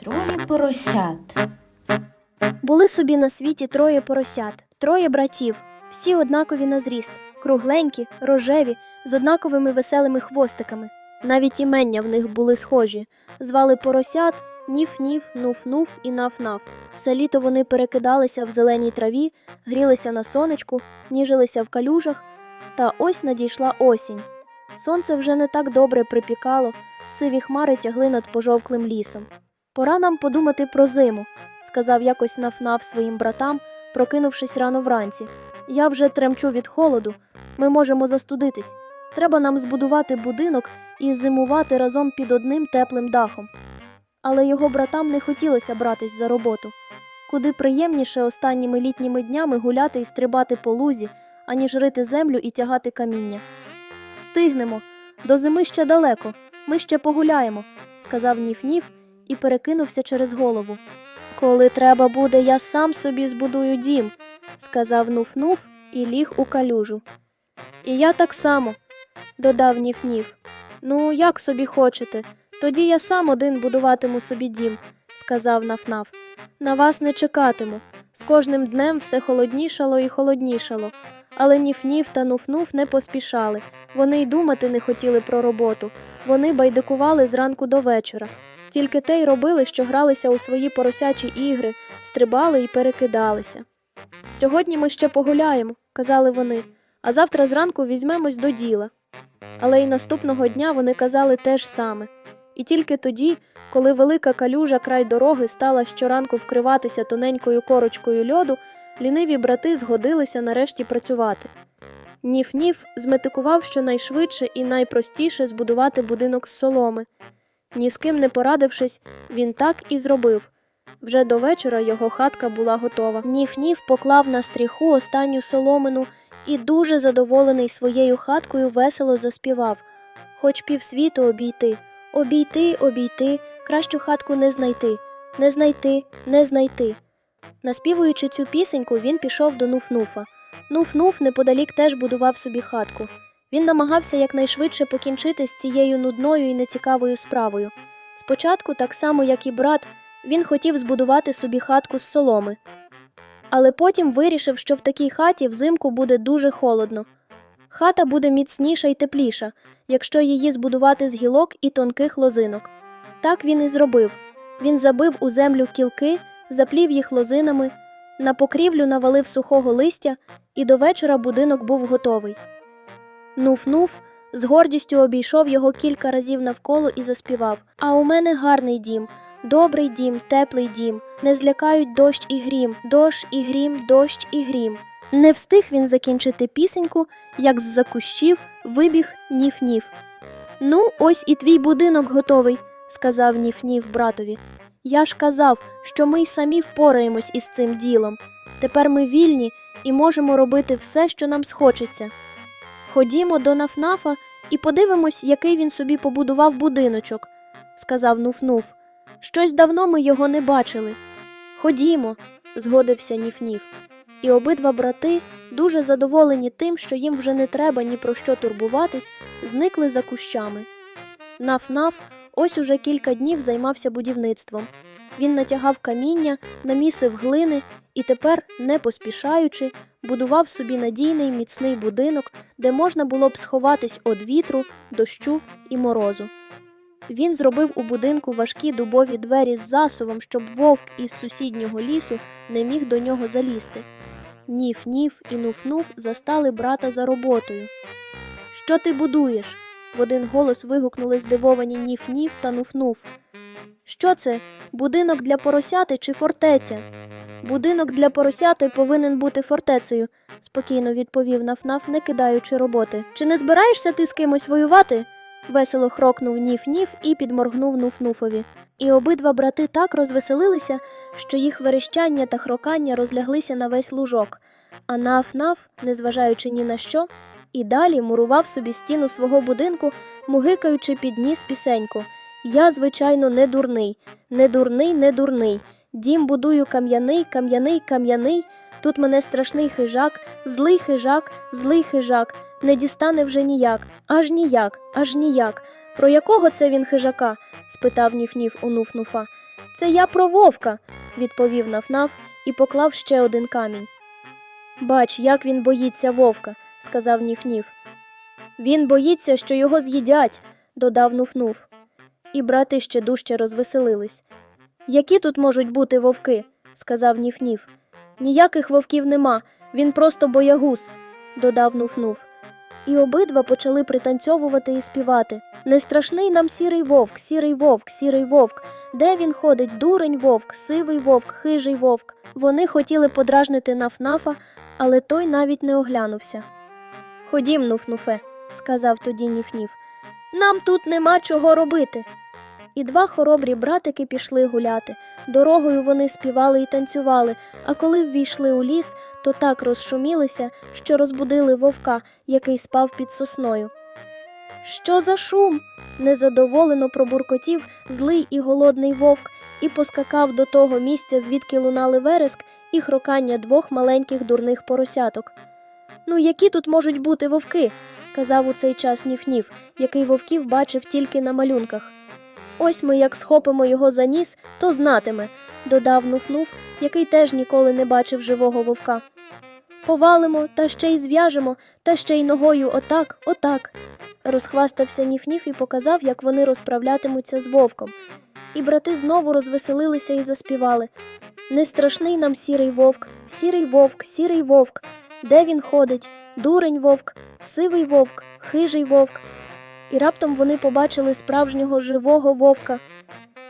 Троє поросят. Були собі на світі троє поросят, троє братів, всі однакові на зріст, кругленькі, рожеві, з однаковими веселими хвостиками. Навіть імення в них були схожі. Звали поросят Ніф-ніф, нуф-нуф і наф-наф. Все літо вони перекидалися в зеленій траві, грілися на сонечку, ніжилися в калюжах. Та ось надійшла осінь. Сонце вже не так добре припікало, сиві хмари тягли над пожовклим лісом. Пора нам подумати про зиму, сказав якось нафнаф своїм братам, прокинувшись рано вранці. Я вже тремчу від холоду. Ми можемо застудитись. Треба нам збудувати будинок і зимувати разом під одним теплим дахом. Але його братам не хотілося братись за роботу. Куди приємніше останніми літніми днями гуляти і стрибати по лузі, аніж рити землю і тягати каміння. Встигнемо. До зими ще далеко. Ми ще погуляємо, сказав Ніф-Ніф і перекинувся через голову. Коли треба буде, я сам собі збудую дім, сказав Нуф-Нуф і ліг у калюжу. І я так само, додав Ніф-Ніф. Ну, як собі хочете, тоді я сам один будуватиму собі дім, сказав Наф-Наф. На вас не чекатиму. З кожним днем все холоднішало і холоднішало. Але Ніф-Ніф та Нуф-Нуф не поспішали. Вони й думати не хотіли про роботу. Вони байдикували зранку до вечора. Тільки те й робили, що гралися у свої поросячі ігри, стрибали і перекидалися. Сьогодні ми ще погуляємо, казали вони, а завтра зранку візьмемось до діла. Але й наступного дня вони казали те ж саме. І тільки тоді, коли велика калюжа край дороги стала щоранку вкриватися тоненькою корочкою льоду, ліниві брати згодилися нарешті працювати. Ніф-Ніф зметикував щонайшвидше і найпростіше збудувати будинок з соломи. Ні з ким не порадившись, він так і зробив. Вже до вечора його хатка була готова. Ніф-Ніф поклав на стріху останню соломину і, дуже задоволений своєю хаткою, весело заспівав Хоч півсвіту обійти, обійти, обійти, кращу хатку не знайти, не знайти, не знайти. Наспівуючи цю пісеньку, він пішов до Нуф-Нуфа. Нуф-Нуф неподалік теж будував собі хатку. Він намагався якнайшвидше покінчити з цією нудною і нецікавою справою. Спочатку, так само як і брат, він хотів збудувати собі хатку з соломи. Але потім вирішив, що в такій хаті взимку буде дуже холодно. Хата буде міцніша і тепліша, якщо її збудувати з гілок і тонких лозинок. Так він і зробив. Він забив у землю кілки, заплів їх лозинами, на покрівлю навалив сухого листя, і до вечора будинок був готовий. Нуф-нуф з гордістю обійшов його кілька разів навколо і заспівав А у мене гарний дім, добрий дім, теплий дім, не злякають дощ і грім, дощ і грім, дощ і грім. Не встиг він закінчити пісеньку, як з-за кущів вибіг Ніф-Ніф. Ну, ось і твій будинок готовий, сказав Ніф-Ніф братові. Я ж казав, що ми й самі впораємось із цим ділом. Тепер ми вільні і можемо робити все, що нам схочеться. Ходімо до Нафнафа і подивимось, який він собі побудував будиночок, сказав Нуф-Нуф. Щось давно ми його не бачили. Ходімо, згодився Ніф-Ніф. І обидва брати, дуже задоволені тим, що їм вже не треба ні про що турбуватись, зникли за кущами. Наф-Наф ось уже кілька днів займався будівництвом. Він натягав каміння, намісив глини і тепер, не поспішаючи, будував собі надійний міцний будинок, де можна було б сховатись від вітру, дощу і морозу. Він зробив у будинку важкі дубові двері з засувом, щоб вовк із сусіднього лісу не міг до нього залізти. Ніф-ніф і нуф-нуф застали брата за роботою. Що ти будуєш? В один голос вигукнули здивовані Ніф-ніф та нуф-нуф. Що це? Будинок для поросяти чи фортеця? Будинок для поросяти повинен бути фортецею, спокійно відповів Нафнаф, не кидаючи роботи. Чи не збираєшся ти з кимось воювати? весело хрокнув Ніф-Ніф і підморгнув Нуф-Нуфові. І обидва брати так розвеселилися, що їх верещання та хрокання розляглися на весь лужок, а Наф-Наф, незважаючи ні на що, і далі мурував собі стіну свого будинку, мугикаючи під ніс пісеньку. Я, звичайно, не дурний, не дурний, не дурний. Дім будую кам'яний, кам'яний, кам'яний. Тут мене страшний хижак, злий хижак, злий хижак, не дістане вже ніяк, аж ніяк, аж ніяк. Про якого це він хижака? спитав Ніф-Ніф у Нуф-Нуфа. Це я про вовка, відповів Наф-Наф і поклав ще один камінь. Бач, як він боїться вовка, сказав Ніф-Ніф. Він боїться, що його з'їдять, додав Нуф-Нуф. І брати ще дужче розвеселились. Які тут можуть бути вовки? сказав Ніф-Ніф. Ніяких вовків нема, він просто боягуз, додав Нуф-Нуф. І обидва почали пританцьовувати і співати. Не страшний нам сірий вовк, сірий вовк, сірий вовк. Де він ходить? Дурень вовк, сивий вовк, хижий вовк. Вони хотіли подражнити Наф-Нафа, але той навіть не оглянувся. Ходім, Нуф-Нуфе, сказав тоді Ніф-Ніф. Нам тут нема чого робити. І два хоробрі братики пішли гуляти. Дорогою вони співали і танцювали, а коли ввійшли у ліс, то так розшумілися, що розбудили вовка, який спав під сосною. Що за шум? незадоволено пробуркотів злий і голодний вовк і поскакав до того місця, звідки лунали вереск і хрокання двох маленьких дурних поросяток. Ну, які тут можуть бути вовки? казав у цей час Ніф-Ніф, який вовків бачив тільки на малюнках. Ось ми як схопимо його за ніс, то знатиме, додав Нуф-Нуф, який теж ніколи не бачив живого вовка. Повалимо, та ще й зв'яжемо, та ще й ногою отак, отак. Розхвастався Ніф-Ніф і показав, як вони розправлятимуться з вовком. І брати знову розвеселилися і заспівали. Не страшний нам сірий вовк, сірий вовк, сірий вовк. Де він ходить? Дурень вовк, сивий вовк, хижий вовк. І раптом вони побачили справжнього живого вовка.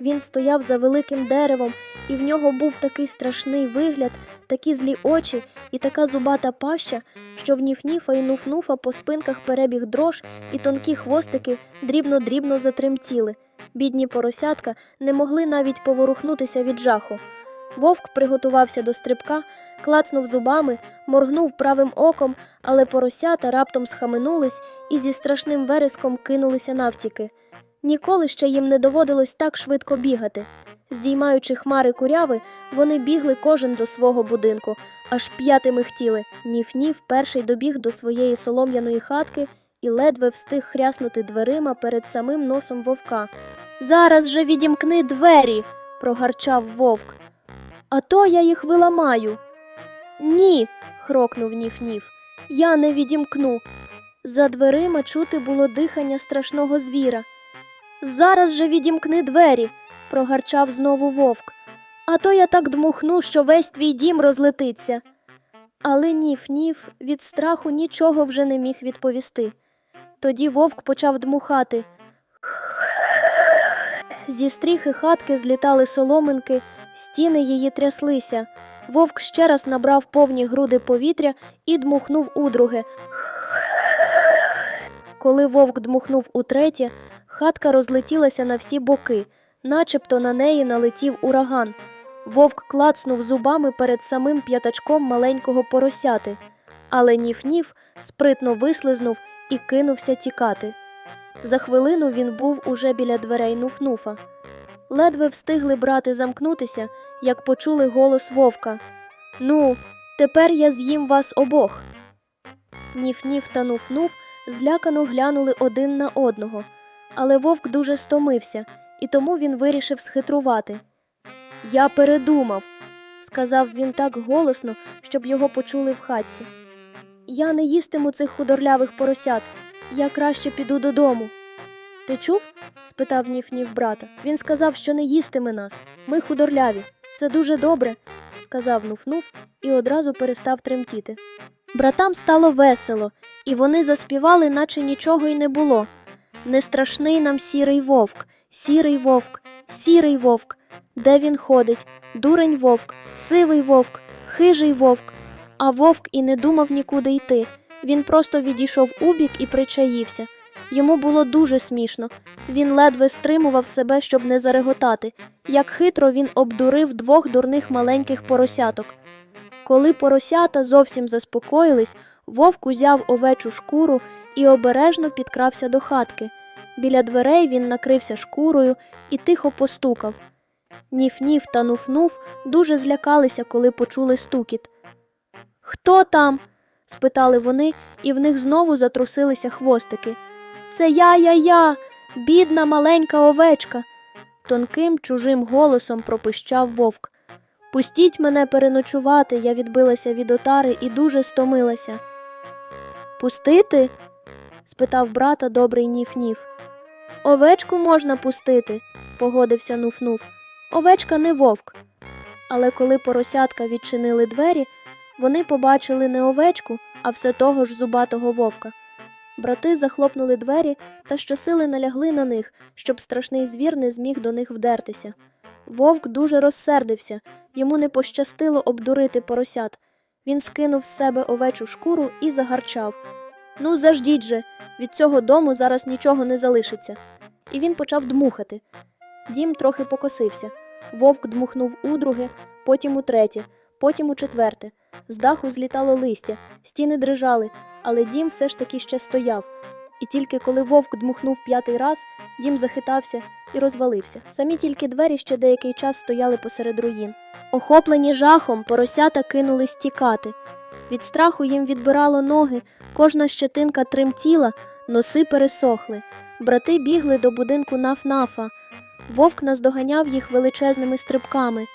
Він стояв за великим деревом, і в нього був такий страшний вигляд, такі злі очі і така зубата паща, що в Ніф-Ніфа і Нуф-Нуфа по спинках перебіг дрож, і тонкі хвостики дрібно-дрібно затремтіли. Бідні поросятка не могли навіть поворухнутися від жаху. Вовк приготувався до стрибка, клацнув зубами, моргнув правим оком, але поросята раптом схаменулись і зі страшним вереском кинулися навтіки. Ніколи ще їм не доводилось так швидко бігати. Здіймаючи хмари куряви, вони бігли кожен до свого будинку, аж п'яти михтіли. Ніф-ніф перший добіг до своєї солом'яної хатки і ледве встиг хряснути дверима перед самим носом вовка. Зараз же відімкни двері, прогарчав вовк. А то я їх виламаю. Ні, хрокнув Ніф-Ніф. Я не відімкну. За дверима чути було дихання страшного звіра. Зараз же відімкни двері, прогарчав знову вовк. А то я так дмухну, що весь твій дім розлетиться. Але Ніф-Ніф від страху нічого вже не міг відповісти. Тоді вовк почав дмухати. Зі стріхи хатки злітали соломинки, стіни її тряслися. Вовк ще раз набрав повні груди повітря і дмухнув удруге. Коли вовк дмухнув утретє, хатка розлетілася на всі боки, начебто на неї налетів ураган. Вовк клацнув зубами перед самим п'ятачком маленького поросяти, але Ніф-Ніф спритно вислизнув і кинувся тікати. За хвилину він був уже біля дверей Нуф-Нуфа. Ледве встигли брати замкнутися, як почули голос вовка. Ну, тепер я з'їм вас обох. Ніф-Ніф та Нуф-Нуф злякано глянули один на одного, але вовк дуже стомився, і тому він вирішив схитрувати. Я передумав, сказав він так голосно, щоб його почули в хатці. Я не їстиму цих худорлявих поросят, я краще піду додому. Ти чув? спитав Ніф-Ніф брата. Він сказав, що не їстиме нас. Ми худорляві. Це дуже добре, сказав Нуф-Нуф і одразу перестав тремтіти. Братам стало весело, і вони заспівали, наче нічого й не було. Не страшний нам сірий вовк, сірий вовк, сірий вовк. Де він ходить? Дурень вовк, сивий вовк, хижий вовк. А вовк і не думав нікуди йти. Він просто відійшов убік і причаївся. Йому було дуже смішно. Він ледве стримував себе, щоб не зареготати. Як хитро він обдурив двох дурних маленьких поросяток. Коли поросята зовсім заспокоїлись, вовк узяв овечу шкуру і обережно підкрався до хатки. Біля дверей він накрився шкурою і тихо постукав. Ніф-ніф та нуф-нуф дуже злякалися, коли почули стукіт. Хто там? спитали вони, і в них знову затрусилися хвостики. Це я, я, я. бідна маленька овечка. Тонким чужим голосом пропищав вовк. Пустіть мене переночувати, я відбилася від отари і дуже стомилася. Пустити? спитав брата добрий ніф-ніф. Овечку можна пустити, погодився нуф-нуф. Овечка не вовк. Але коли поросятка відчинили двері, вони побачили не овечку, а все того ж зубатого вовка. Брати захлопнули двері та щосили налягли на них, щоб страшний звір не зміг до них вдертися. Вовк дуже розсердився, йому не пощастило обдурити поросят. Він скинув з себе овечу шкуру і загарчав. Ну, заждіть же, від цього дому зараз нічого не залишиться. І він почав дмухати. Дім трохи покосився. Вовк дмухнув удруге, потім утретє, потім у четверте. З даху злітало листя, стіни дрижали, але дім все ж таки ще стояв. І тільки коли вовк дмухнув п'ятий раз, дім захитався і розвалився. Самі тільки двері ще деякий час стояли посеред руїн. Охоплені жахом, поросята кинулись тікати. Від страху їм відбирало ноги, кожна щетинка тремтіла, носи пересохли. Брати бігли до будинку наф-нафа. Вовк наздоганяв їх величезними стрибками.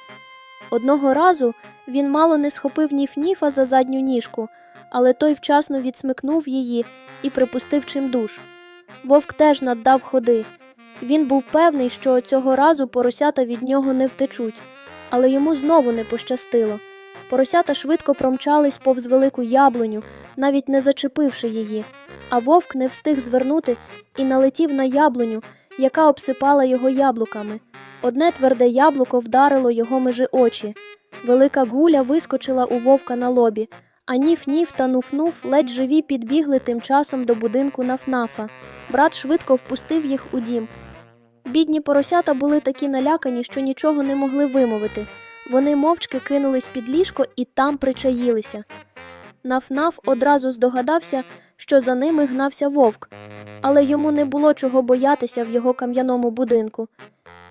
Одного разу він мало не схопив ніф-ніфа за задню ніжку, але той вчасно відсмикнув її і припустив чимдуж. Вовк теж наддав ходи. Він був певний, що цього разу поросята від нього не втечуть, але йому знову не пощастило. Поросята швидко промчались повз велику яблуню, навіть не зачепивши її, а вовк не встиг звернути і налетів на яблуню, яка обсипала його яблуками. Одне тверде яблуко вдарило його межи очі. Велика гуля вискочила у вовка на лобі, а ніф-ніф та нуф-нуф ледь живі підбігли тим часом до будинку нафнафа. Брат швидко впустив їх у дім. Бідні поросята були такі налякані, що нічого не могли вимовити. Вони мовчки кинулись під ліжко і там причаїлися. Наф-наф одразу здогадався, що за ними гнався вовк, але йому не було чого боятися в його кам'яному будинку.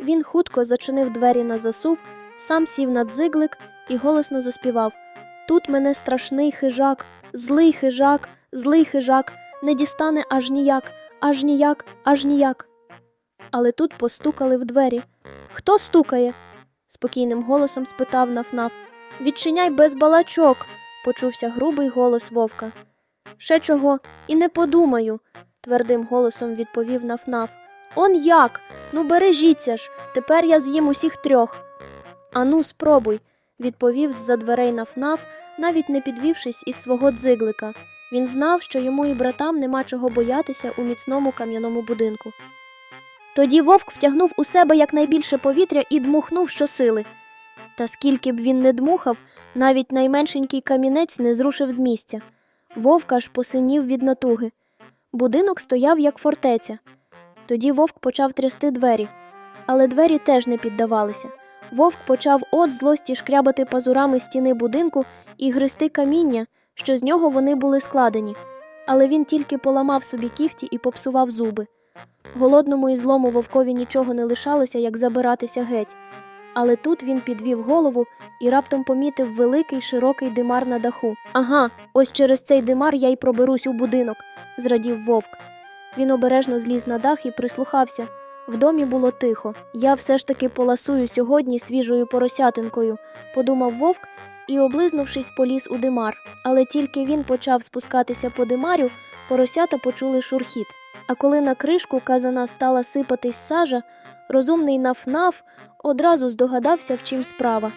Він хутко зачинив двері на засув, сам сів на дзиглик і голосно заспівав Тут мене страшний хижак, злий хижак, злий хижак, не дістане аж ніяк, аж ніяк, аж ніяк. Але тут постукали в двері. Хто стукає? спокійним голосом спитав Нафнаф. Відчиняй без балачок, почувся грубий голос вовка. Ще чого, і не подумаю, твердим голосом відповів Нафнаф. Он як? Ну бережіться ж, тепер я з'їм усіх трьох. Ану, спробуй, відповів з-за дверей Нафнаф, навіть не підвівшись із свого дзиглика. Він знав, що йому і братам нема чого боятися у міцному кам'яному будинку. Тоді вовк втягнув у себе якнайбільше повітря і дмухнув щосили. Та скільки б він не дмухав, навіть найменшенький камінець не зрушив з місця. Вовк аж посинів від натуги. Будинок стояв як фортеця. Тоді вовк почав трясти двері, але двері теж не піддавалися. Вовк почав от злості шкрябати пазурами стіни будинку і гристи каміння, що з нього вони були складені. Але він тільки поламав собі кіхті і попсував зуби. Голодному і злому вовкові нічого не лишалося, як забиратися геть. Але тут він підвів голову і раптом помітив великий широкий димар на даху. Ага, ось через цей димар я й проберусь у будинок, зрадів вовк. Він обережно зліз на дах і прислухався. В домі було тихо. Я все ж таки поласую сьогодні свіжою поросятинкою, подумав вовк і, облизнувшись, поліз у димар. Але тільки він почав спускатися по димарю, поросята почули шурхіт. А коли на кришку казана стала сипатись сажа, розумний наф-наф одразу здогадався, в чим справа.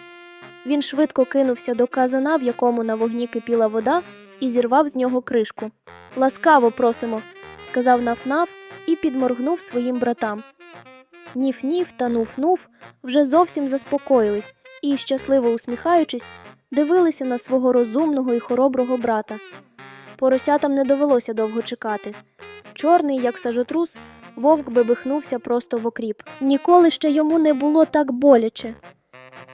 Він швидко кинувся до казана, в якому на вогні кипіла вода, і зірвав з нього кришку. Ласкаво просимо, сказав наф-наф і підморгнув своїм братам. Ніф-ніф та нуф-нуф вже зовсім заспокоїлись і, щасливо усміхаючись, дивилися на свого розумного і хороброго брата. Поросятам не довелося довго чекати. Чорний, як сажотрус, вовк бебихнувся просто в окріп. Ніколи ще йому не було так боляче.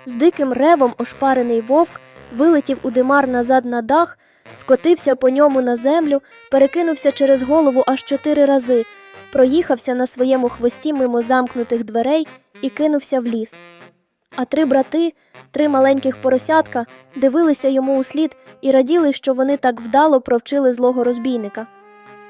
З диким ревом ошпарений вовк вилетів у димар назад на дах, скотився по ньому на землю, перекинувся через голову аж чотири рази, проїхався на своєму хвості мимо замкнутих дверей і кинувся в ліс. А три брати, три маленьких поросятка, дивилися йому у слід і раділи, що вони так вдало провчили злого розбійника.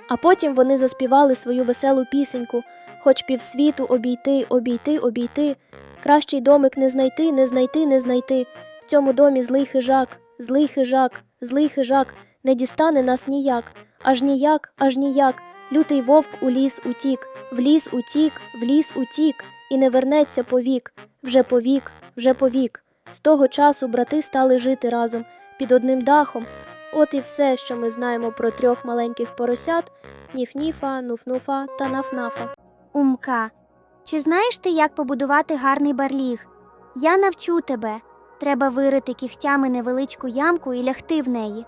А потім вони заспівали свою веселу пісеньку, хоч півсвіту обійти, обійти, обійти. Кращий домик не знайти, не знайти, не знайти. В цьому домі злий хижак, злий хижак, злий хижак, не дістане нас ніяк, аж ніяк, аж ніяк. Лютий вовк у ліс утік, в ліс утік, в ліс утік, і не вернеться повік, вже повік, вже повік. З того часу брати стали жити разом під одним дахом. От і все, що ми знаємо про трьох маленьких поросят Ніф-Ніфа, Нуф-Нуфа та Наф-Нафа. Умка, чи знаєш ти, як побудувати гарний барліг? Я навчу тебе. Треба вирити кігтями невеличку ямку і лягти в неї.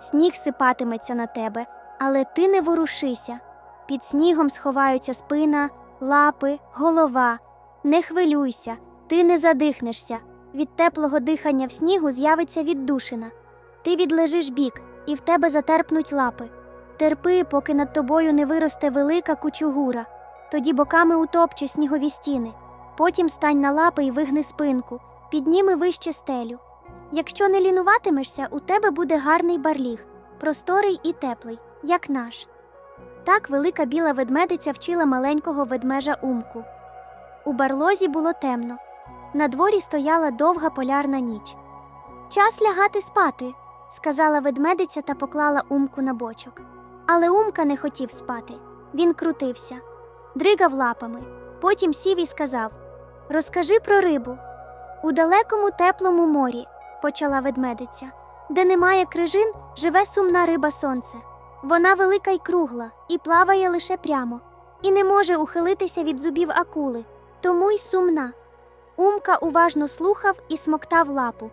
Сніг сипатиметься на тебе, але ти не ворушися. Під снігом сховаються спина, лапи, голова. Не хвилюйся, ти не задихнешся. Від теплого дихання в снігу з'явиться віддушина. Ти відлежиш бік, і в тебе затерпнуть лапи. Терпи, поки над тобою не виросте велика кучугура. Тоді боками утопче снігові стіни. Потім стань на лапи і вигни спинку, підніми вище стелю. Якщо не лінуватимешся, у тебе буде гарний барліг, просторий і теплий, як наш. Так велика біла ведмедиця вчила маленького ведмежа умку. У барлозі було темно. На дворі стояла довга полярна ніч. Час лягати спати, сказала ведмедиця та поклала умку на бочок. Але умка не хотів спати. Він крутився дригав лапами. Потім сів і сказав Розкажи про рибу. У далекому теплому морі, почала ведмедиця, де немає крижин, живе сумна риба сонце. Вона велика й кругла, і плаває лише прямо, і не може ухилитися від зубів акули, тому й сумна. Умка уважно слухав і смоктав лапу.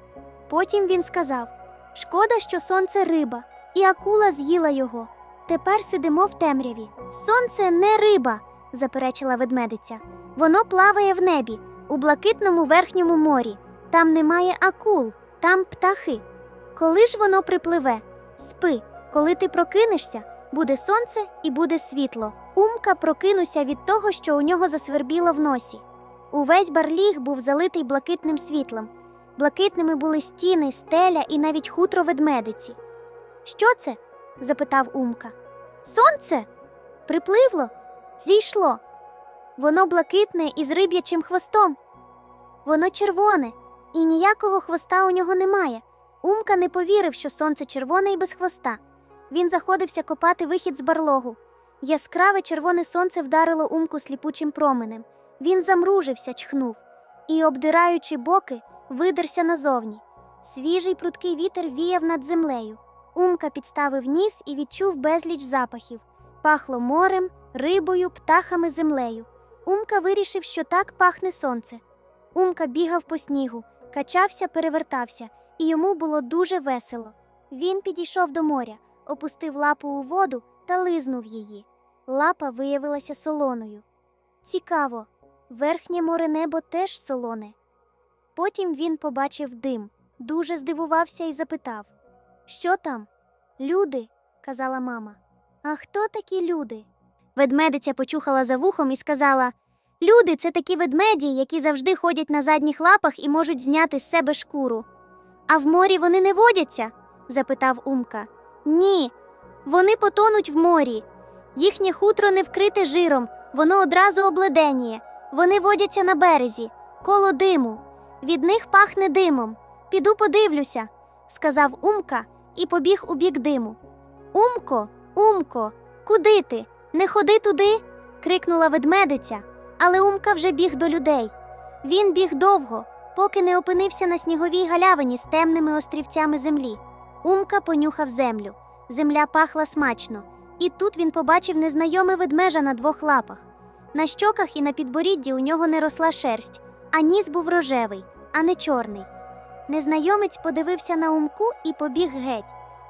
Потім він сказав Шкода, що сонце риба, і акула з'їла його. Тепер сидимо в темряві. Сонце не риба заперечила ведмедиця. Воно плаває в небі, у блакитному верхньому морі. Там немає акул, там птахи. Коли ж воно припливе? Спи, коли ти прокинешся, буде сонце і буде світло. Умка прокинувся від того, що у нього засвербіло в носі. Увесь барліг був залитий блакитним світлом. Блакитними були стіни, стеля і навіть хутро ведмедиці. Що це? запитав Умка. Сонце? Припливло? Зійшло. Воно блакитне із риб'ячим хвостом. Воно червоне, і ніякого хвоста у нього немає. Умка не повірив, що сонце червоне і без хвоста. Він заходився копати вихід з барлогу. Яскраве червоне сонце вдарило умку сліпучим променем. Він замружився, чхнув і, обдираючи боки, видерся назовні. Свіжий прудкий вітер віяв над землею. Умка підставив ніс і відчув безліч запахів. Пахло морем, рибою, птахами, землею. Умка вирішив, що так пахне сонце. Умка бігав по снігу, качався, перевертався, і йому було дуже весело. Він підійшов до моря, опустив лапу у воду та лизнув її. Лапа виявилася солоною. Цікаво, верхнє море небо теж солоне. Потім він побачив дим, дуже здивувався і запитав Що там? Люди, казала мама. А хто такі люди? Ведмедиця почухала за вухом і сказала Люди це такі ведмеді, які завжди ходять на задніх лапах і можуть зняти з себе шкуру. А в морі вони не водяться? запитав Умка. Ні, вони потонуть в морі. Їхнє хутро не вкрите жиром, воно одразу обледеніє. Вони водяться на березі, коло диму. Від них пахне димом. Піду подивлюся, сказав Умка і побіг у бік диму. Умко, Умко, куди ти? Не ходи туди. крикнула ведмедиця, але Умка вже біг до людей. Він біг довго, поки не опинився на сніговій галявині з темними острівцями землі. Умка понюхав землю. Земля пахла смачно, і тут він побачив незнайоме ведмежа на двох лапах. На щоках і на підборідді у нього не росла шерсть, а ніс був рожевий, а не чорний. Незнайомець подивився на умку і побіг геть.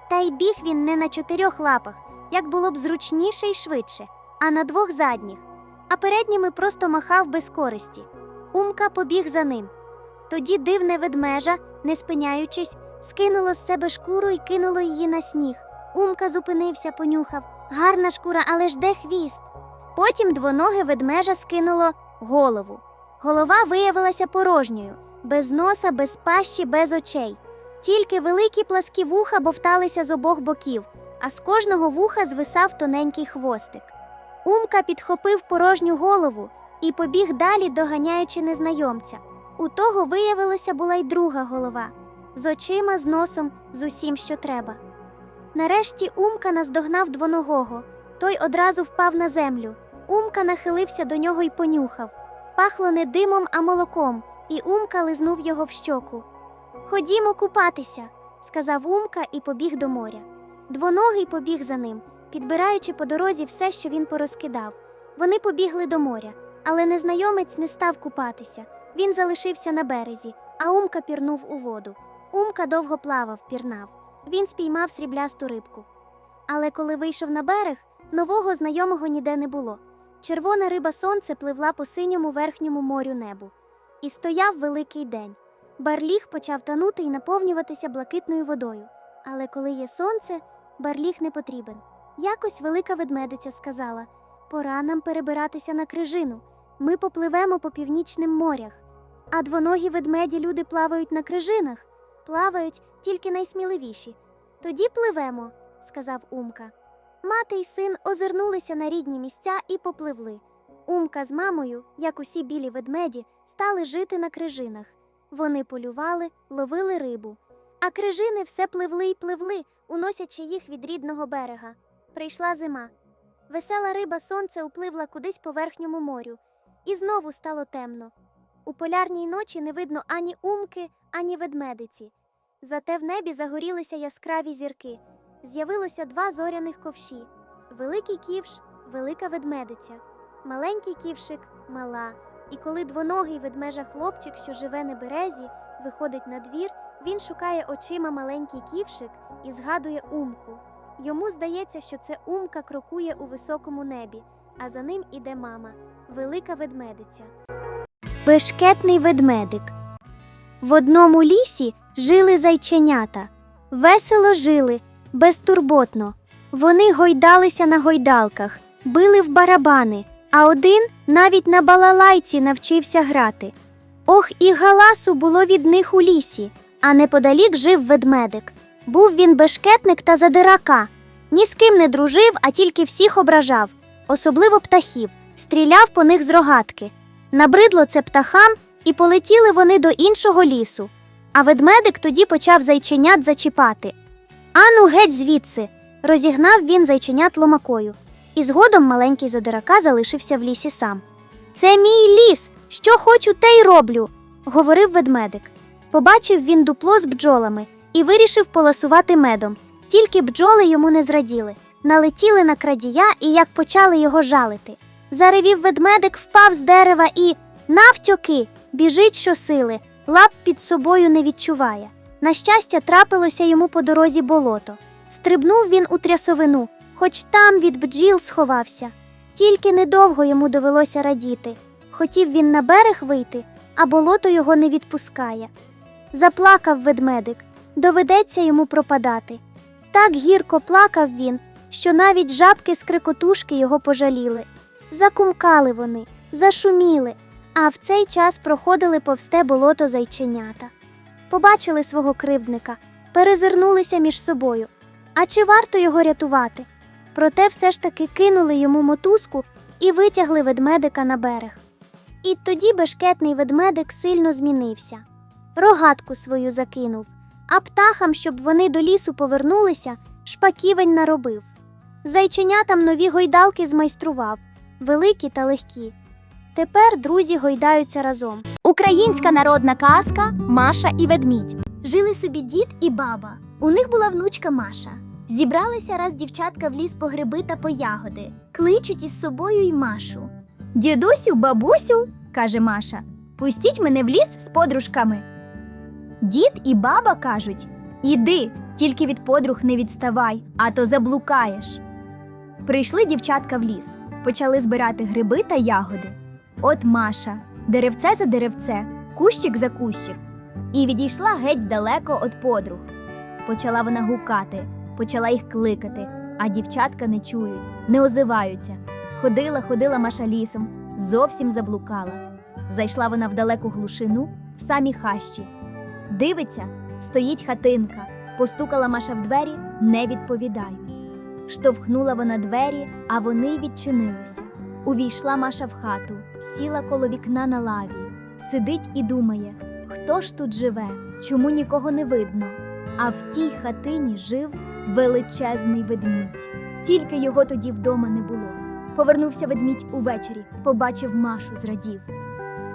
Та й біг він не на чотирьох лапах, як було б зручніше і швидше, а на двох задніх, а передніми просто махав без користі. Умка побіг за ним. Тоді дивне ведмежа, не спиняючись, скинуло з себе шкуру і кинуло її на сніг. Умка зупинився, понюхав. Гарна шкура, але ж де хвіст. Потім двоноге ведмежа скинуло голову. Голова виявилася порожньою, без носа, без пащі, без очей. Тільки великі пласкі вуха бовталися з обох боків, а з кожного вуха звисав тоненький хвостик. Умка підхопив порожню голову і побіг далі, доганяючи незнайомця. У того виявилося була й друга голова з очима, з носом, з усім, що треба. Нарешті Умка наздогнав двоногого. Той одразу впав на землю. Умка нахилився до нього й понюхав. Пахло не димом, а молоком, і Умка лизнув його в щоку. Ходімо купатися, сказав Умка і побіг до моря. Двоногий побіг за ним, підбираючи по дорозі все, що він порозкидав. Вони побігли до моря, але незнайомець не став купатися. Він залишився на березі, а Умка пірнув у воду. Умка довго плавав, пірнав. Він спіймав сріблясту рибку. Але коли вийшов на берег, нового знайомого ніде не було. Червона риба сонце пливла по синьому верхньому морю небу. І стояв великий день. Барліг почав танути і наповнюватися блакитною водою. Але коли є сонце, барліг не потрібен. Якось велика ведмедиця сказала: пора нам перебиратися на крижину. Ми попливемо по північним морях. А двоногі ведмеді люди плавають на крижинах, плавають тільки найсміливіші. Тоді пливемо, сказав Умка. Мати й син озирнулися на рідні місця і попливли. Умка з мамою, як усі білі ведмеді, стали жити на крижинах. Вони полювали, ловили рибу. А крижини все пливли й пливли, уносячи їх від рідного берега. Прийшла зима. Весела риба сонце upливла кудись по верхньому морю, і знову стало темно. У полярній ночі не видно ані умки, ані ведмедиці. Зате в небі загорілися яскраві зірки. З'явилося два зоряних ковші: великий ківш, велика ведмедиця, маленький ківшик, мала. І коли двоногий ведмежа хлопчик, що живе на березі, виходить на двір, він шукає очима маленький ківшик і згадує умку. Йому здається, що це умка крокує у високому небі, а за ним іде мама, велика ведмедиця. Бешкетний ведмедик. В одному лісі жили зайченята. Весело жили, безтурботно. Вони гойдалися на гойдалках, били в барабани, а один навіть на балалайці навчився грати. Ох, і галасу було від них у лісі, а неподалік жив ведмедик. Був він бешкетник та задирака. Ні з ким не дружив, а тільки всіх ображав, особливо птахів, стріляв по них з рогатки. Набридло це птахам, і полетіли вони до іншого лісу. А ведмедик тоді почав зайченят зачіпати. Ану, геть звідси. розігнав він зайченят ломакою. І згодом маленький задирака залишився в лісі сам. Це мій ліс. Що хочу, те й роблю, говорив ведмедик. Побачив він дупло з бджолами і вирішив поласувати медом. Тільки бджоли йому не зраділи, налетіли на крадія і як почали його жалити. Заревів ведмедик, впав з дерева і навтьоки біжить щосили, лап під собою не відчуває. На щастя, трапилося йому по дорозі болото. Стрибнув він у трясовину, хоч там від бджіл сховався. Тільки недовго йому довелося радіти. Хотів він на берег вийти, а болото його не відпускає. Заплакав ведмедик, доведеться йому пропадати. Так гірко плакав він, що навіть жабки з крикотушки його пожаліли. Закумкали вони, зашуміли, а в цей час проходили повсте болото зайченята. Побачили свого кривдника, перезирнулися між собою. А чи варто його рятувати? Проте все ж таки кинули йому мотузку і витягли ведмедика на берег. І тоді бешкетний ведмедик сильно змінився. Рогатку свою закинув, а птахам, щоб вони до лісу повернулися, шпаківень наробив. Зайченятам нові гойдалки змайстрував, великі та легкі. Тепер друзі гойдаються разом. Українська народна казка Маша і ведмідь. Жили собі дід і баба. У них була внучка Маша. Зібралися раз дівчатка в ліс по гриби та по ягоди. Кличуть із собою й Машу. Дідусю, бабусю, каже Маша, пустіть мене в ліс з подружками. Дід і баба кажуть: Іди, тільки від подруг не відставай, а то заблукаєш. Прийшли дівчатка в ліс, почали збирати гриби та ягоди. От Маша, деревце за деревце, кущик за кущик, і відійшла геть далеко від подруг. Почала вона гукати, почала їх кликати, а дівчатка не чують, не озиваються. Ходила, ходила Маша лісом, зовсім заблукала. Зайшла вона в далеку глушину, в самі хащі. Дивиться, стоїть хатинка. Постукала Маша в двері, не відповідають. Штовхнула вона двері, а вони відчинилися. Увійшла Маша в хату, сіла коло вікна на лаві, сидить і думає, хто ж тут живе, чому нікого не видно. А в тій хатині жив величезний ведмідь. Тільки його тоді вдома не було. Повернувся ведмідь увечері, побачив Машу, зрадів.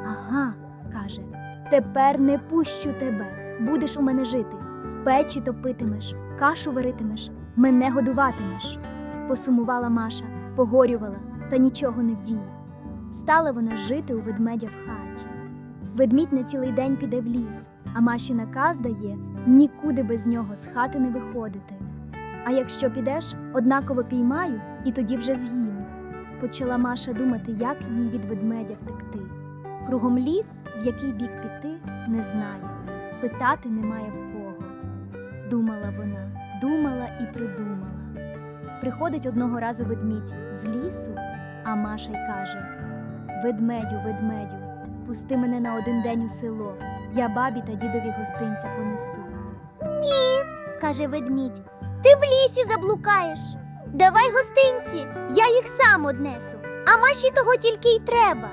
Ага, каже, тепер не пущу тебе. Будеш у мене жити, в печі топитимеш, кашу варитимеш, мене годуватимеш. Посумувала Маша, погорювала, та нічого не вдіє. Стала вона жити у ведмедя в хаті. Ведмідь на цілий день піде в ліс, а Маші наказ дає нікуди без нього з хати не виходити. А якщо підеш, однаково піймаю і тоді вже з'їм. Почала Маша думати, як їй від ведмедя втекти. Кругом ліс, в який бік піти, не знає, спитати немає в кого. Думала вона, думала і придумала. Приходить одного разу ведмідь з лісу, а Маша й каже: Ведмедю, ведмедю, пусти мене на один день у село, я бабі та дідові гостинця понесу. Ні, каже ведмідь, ти в лісі заблукаєш. Давай гостинці, я їх сам однесу, а Маші того тільки й треба.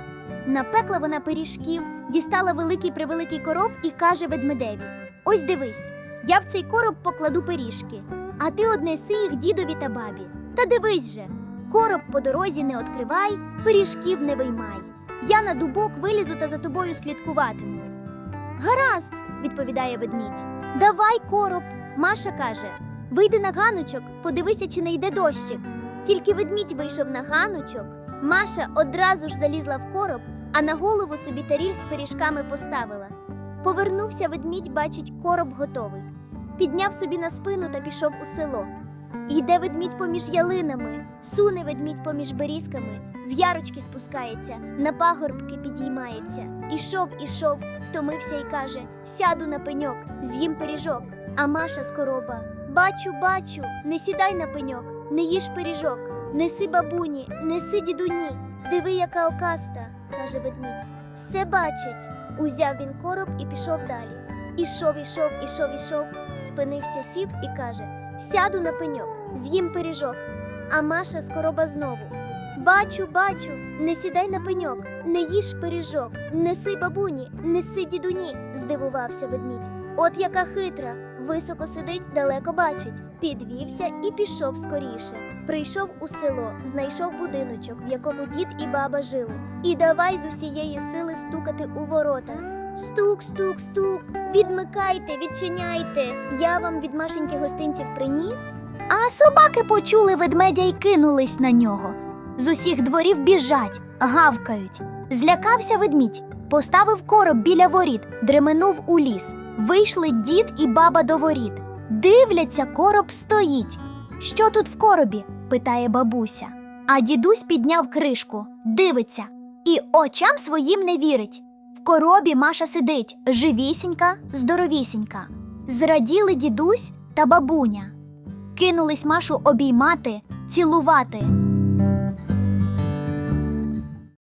Напекла вона пиріжків, дістала великий превеликий короб і каже ведмедеві: Ось дивись, я в цей короб покладу пиріжки, а ти однеси їх дідові та бабі. Та дивись же, короб по дорозі не відкривай, пиріжків не виймай. Я на дубок вилізу та за тобою слідкуватиму. Гаразд, відповідає ведмідь. Давай короб. Маша каже: Вийди на ганочок, подивися, чи не йде дощик. Тільки ведмідь вийшов на ганочок. Маша одразу ж залізла в короб, а на голову собі таріль з пиріжками поставила. Повернувся ведмідь, бачить, короб готовий. Підняв собі на спину та пішов у село. Йде ведмідь поміж ялинами, суне ведмідь поміж берізками, в ярочки спускається, на пагорбки підіймається. Ішов, ішов, втомився і каже: Сяду на пеньок, з'їм пиріжок. А Маша з короба: Бачу, бачу, не сідай на пеньок, не їж пиріжок, неси бабуні, неси дідуні. Диви, яка окаста, каже ведмідь. Все бачить. Узяв він короб і пішов далі. Ішов, ішов, ішов, ішов, спинився, сів і каже: Сяду на пеньок, з'їм пиріжок. А Маша з короба знову. Бачу, бачу, не сідай на пеньок, не їж пиріжок, неси бабуні, неси дідуні, здивувався ведмідь. От яка хитра, високо сидить, далеко бачить. Підвівся і пішов скоріше. Прийшов у село, знайшов будиночок, в якому дід і баба жили, і давай з усієї сили стукати у ворота. Стук, стук, стук. Відмикайте, відчиняйте. Я вам від Машеньки гостинців приніс. А собаки почули ведмедя і кинулись на нього. З усіх дворів біжать, гавкають. Злякався ведмідь, поставив короб біля воріт, дременув у ліс. Вийшли дід і баба до воріт. Дивляться, короб стоїть. Що тут в коробі? питає бабуся. А дідусь підняв кришку, дивиться і очам своїм не вірить. В коробі Маша сидить, живісінька, здоровісінька. Зраділи дідусь та бабуня. Кинулись Машу обіймати, цілувати.